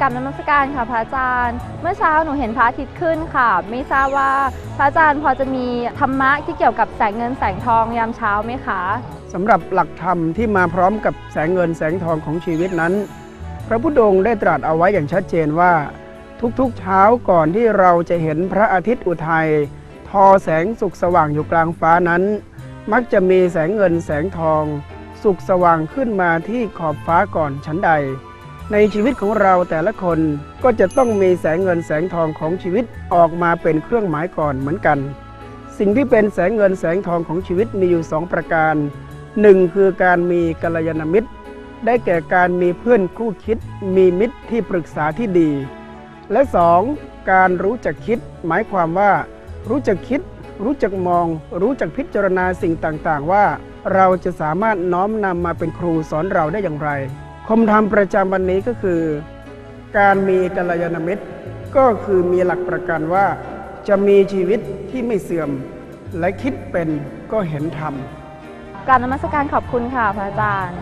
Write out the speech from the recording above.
กับนมัสการค่ะพระอาจารย์ เมื่อเช้าหนูเห็นพระอาทิตย์ขึ้นค่ะ ไม่ทราบว่าพระอาจารย์พอจะมีธรรมะที่เกี่ยวกับแสงเงินแสงทองยามเช้าไหมคะสำหรับหลักธรรมที่มาพร้อมกับแสงเงินแสงทองของชีวิตนั้น พระพุทธองค์ได้ตรัสเอาไว้อย่างชัดเจนว่า ทุกๆเช้าก่อนที่เราจะเห็นพระอาทิตย์อุทัยทอแสงสุกสว่างอยู่กลางฟ้านั้น มักจะมีแสงเงินแสงทอง สุกสว่างขึ้นมาที่ขอบฟ้าก่อนชั้นใด ในชีวิตของเราแต่ละคนก็จะต้องมีแสงเงินแสงทองของชีวิตออกมาเป็นเครื่องหมายก่อนเหมือนกัน สิ่งที่เป็นแสงเงินแสงทองของชีวิตมีอยู่สองประการหนึ่งคือการมีกัลยาณมิตร ได้แก่การมีเพื่อนคู่คิด มีมิตรที่ปรึกษาที่ดี และสองการรู้จักคิด หมายความว่า รู้จักคิด รู้จักมอง รู้จักพิจารณาสิ่งต่างๆ ว่า เราจะสามารถน้อมนำมาเป็นครูสอนเราได้อย่างไร คมธรรมประจำวันนี้ก็คือ การมีกัลยาณมิตร ก็คือมีหลักประกันว่า จะมีชีวิตที่ไม่เสื่อม และคิดเป็นก็เห็นธรรม การนมัสการขอบคุณค่ะพระอาจารย์